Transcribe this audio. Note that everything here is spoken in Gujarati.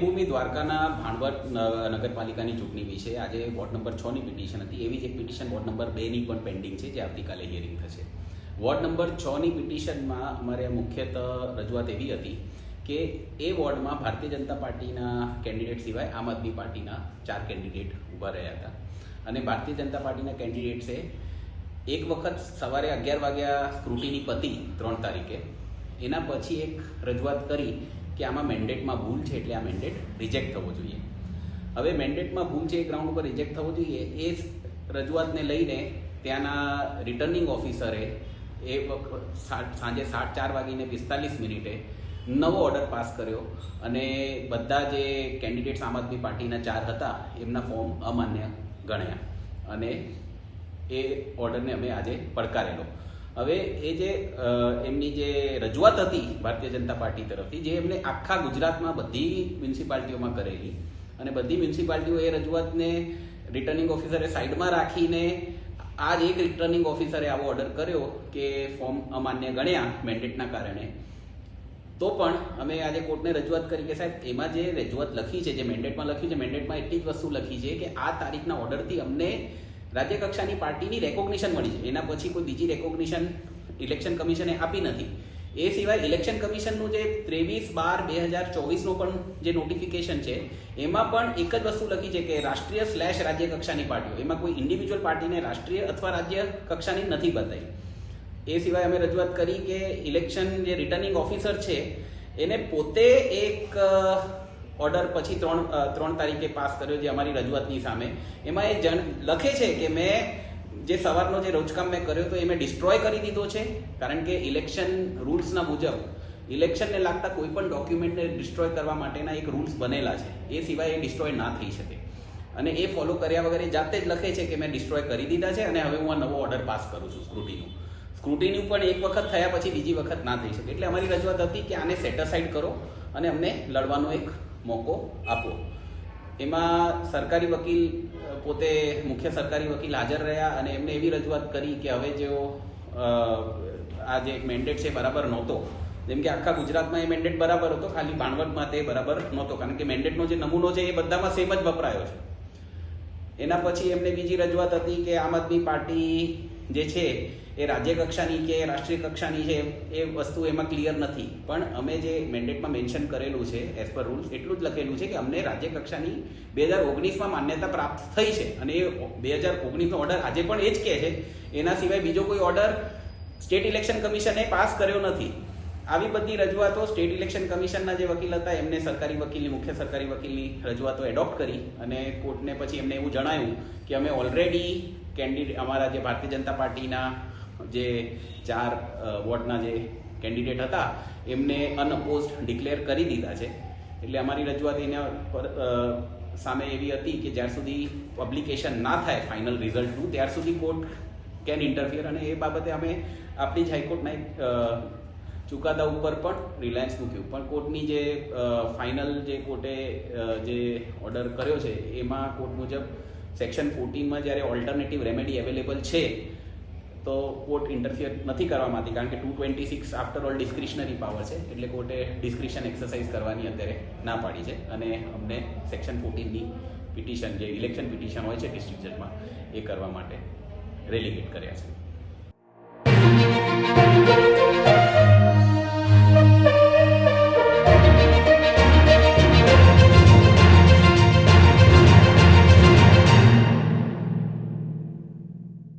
દ્વારકાના ભાણવડ નગરપાલિકાની ચૂંટણી વિશે આજે વોર્ડ નંબર છ ની પિટિશન હતી. એવી જ એક પિટિશન વોર્ડ નંબર બે ની પણ પેન્ડિંગ છે, જે આવતીકાલે હિયરિંગ થશે. વોર્ડ નંબર છ ની પિટિશનમાં અમારે મુખ્યત રજૂઆત એવી હતી કે એ વોર્ડમાં ભારતીય જનતા પાર્ટીના કેન્ડિડેટ સિવાય આમ આદમી પાર્ટીના ચાર કેન્ડિડેટ ઊભા રહ્યા હતા. અને ભારતીય જનતા પાર્ટીના કેન્ડિડેટ્સે એક વખત સવારે અગિયાર વાગ્યા સ્ક્રુટીની પતી ત્રણ તારીખે. એના પછી એક રજૂઆત કરી કે આમાં મેન્ડેટમાં ભૂલ છે એટલે આ મેન્ડેટ રિજેક્ટ થવો જોઈએ. હવે મેન્ડેટમાં ભૂલ છે એ ગ્રાઉન્ડ ઉપર રિજેક્ટ થવો જોઈએ, એ રજૂઆતને લઈને ત્યાંના રિટર્નિંગ ઓફિસરે એ સાંજે સાત ચાર વાગીને પિસ્તાલીસ મિનિટે નવો ઓર્ડર પાસ કર્યો અને બધા જે કેન્ડિડેટ્સ આમ આદમી પાર્ટીના ચાર હતા, એમના ફોર્મ અમાન્ય ગણ્યા. અને એ ઓર્ડરને અમે આજે પડકારેલો. હવે એ જે એમની જે રજૂઆત હતી ભારતીય જનતા પાર્ટી તરફથી, જે એમને આખા ગુજરાતમાં બધી મ્યુનિસિપાલિટીઓમાં કરેલી, અને બધી મ્યુનિસિપાલિટીઓ એ રજૂઆતને રિટર્નિંગ ઓફિસરે સાઈડમાં રાખીને આ જ એક રિટર્નિંગ ઓફિસરે આવો ઓર્ડર કર્યો કે ફોર્મ અમાન્ય ગણ્યા મેન્ડેટના કારણે. તો પણ અમે આજે કોર્ટને રજૂઆત કરી કે સાહેબ, એમાં જે રજૂઆત લખી છે, જે મેન્ડેટમાં લખ્યું છે મેન્ડેટમાં એટલી જ વસ્તુ લખી છે કે આ તારીખના ઓર્ડરથી અમને રાજ્ય કક્ષાની પાર્ટીની રેકોગ્નિશન મળી છે. એના પછી કોઈ બીજી રેકોગ્નિશન ઇલેક્શન કમિશને આપી નથી. એ સિવાય ઇલેક્શન કમિશનનું જે ત્રેવીસ બાર બે હજાર ચોવીસનું પણ જે નોટિફિકેશન છે, એમાં પણ એક જ વસ્તુ લખી છે કે રાષ્ટ્રીય સ્લેશ રાજ્ય કક્ષાની પાર્ટીઓ. એમાં કોઈ ઇન્ડિવિજ્યુઅલ પાર્ટીને રાષ્ટ્રીય અથવા રાજ્ય કક્ષાની નથી બતાવી. એ સિવાય અમે રજૂઆત કરી કે ઇલેક્શન જે રિટર્નિંગ ઓફિસર છે, એને પોતે એક ઓર્ડર પછી ત્રણ ત્રણ તારીખે પાસ કર્યો જે અમારી રજૂઆતની સામે. એમાં એ જણ લખે છે કે મેં જે સવારનો જે રોજકામ મેં કર્યો તો એ મેં ડિસ્ટ્રોય કરી દીધો છે. કારણ કે ઇલેક્શન રૂલ્સના મુજબ ઇલેક્શનને લાગતા કોઈ પણ ડોક્યુમેન્ટને ડિસ્ટ્રોય કરવા માટેના એક રૂલ્સ બનેલા છે. એ સિવાય એ ડિસ્ટ્રોય ના થઈ શકે. અને એ ફોલો કર્યા વગર એ જાતે જ લખે છે કે મેં ડિસ્ટ્રોય કરી દીધા છે અને હવે હું આ નવો ઓર્ડર પાસ કરું છું સ્ક્રુટીનું સ્ક્રુટીનું પણ એક વખત થયા પછી બીજી વખત ના થઈ શકે. એટલે અમારી રજૂઆત હતી કે આને સેટાસાઇડ કરો અને અમને લડવાનો એક મોકો આપો. એમાં સરકારી વકીલ પોતે મુખ્ય સરકારી વકીલ હાજર રહ્યા અને એમને એવી રજૂઆત કરી કે હવે જેઓ આ જે મેન્ડેટ છે બરાબર નહોતો. જેમ કે આખા ગુજરાતમાં એ મેન્ડેટ બરાબર હતો, ખાલી ભાણવટમાં તે બરાબર નહોતો. કારણ કે મેન્ડેટનો જે નમૂનો છે એ બધામાં સેમ જ વપરાયો છે. એના પછી એમને બીજી રજૂઆત હતી કે આમ આદમી પાર્ટી જે છે, એ રાજ્ય કક્ષાની કે રાષ્ટ્રીય કક્ષાની છે, એ વસ્તુ એમાં ક્લિયર નથી. પણ અમે જે મેન્ડેટમાં મેન્શન કરેલું છે એઝ પર રૂલ્સ એટલું જ લખેલું છે કે અમને રાજ્ય કક્ષાની બે હજાર ઓગણીસમાં માન્યતા પ્રાપ્ત થઈ છે. અને એ બે હજાર ઓગણીસનો ઓર્ડર આજે પણ એ જ કહે છે. એના સિવાય બીજો કોઈ ઓર્ડર સ્ટેટ ઇલેક્શન કમિશને પાસ કર્યો નથી. આવી બધી રજૂઆતો સ્ટેટ ઇલેક્શન કમિશનના જે વકીલ હતા, એમને સરકારી વકીલની, મુખ્ય સરકારી વકીલની રજૂઆતો એડોપ્ટ કરી અને કોર્ટને પછી એમને એવું જણાયું કે અમે ઓલરેડી કેન્ડિડેટ અમારા જે ભારતીય જનતા પાર્ટીના જે ચાર વોર્ડના જે કેન્ડિડેટ હતા, એમને અનઅપોઝ ડિક્લેર કરી દીધા છે. એટલે અમારી રજૂઆત એના પર સામે એવી હતી કે જ્યાર સુધી પબ્લિકેશન ના થાય ફાઇનલ રિઝલ્ટનું ત્યાર સુધી કોર્ટ કેન ઇન્ટરફિયર અને એ બાબતે અમે આપણી જ હાઈકોર્ટના એક ચુકાદા ઉપર પણ રિલાયન્સ મૂક્યું. પણ કોર્ટની જે ફાઇનલ જે કોર્ટે જે ઓર્ડર કર્યો છે, એમાં કોર્ટ મુજબ સેક્શન ફોર્ટીનમાં જ્યારે ઓલ્ટરનેટિવ રેમેડી અવેલેબલ છે, તો કોર્ટ ઇન્ટરફિયર નથી કરવા માંગતી કારણ કે two twenty six after all discretionary power છે, એટલે કોર્ટે ડિસ્ક્રિશન એક્સરસાઇઝ કરવાની અત્યારે ના પાડી છે. અને અમને સેક્શન ફોર્ટીનની પિટિશન જે ઇલેક્શન પિટિશન હોય છે ડિસ્ટ્રિક્ટ જજમાં એ કરવા માટે રેલિગેટ કર્યા છે.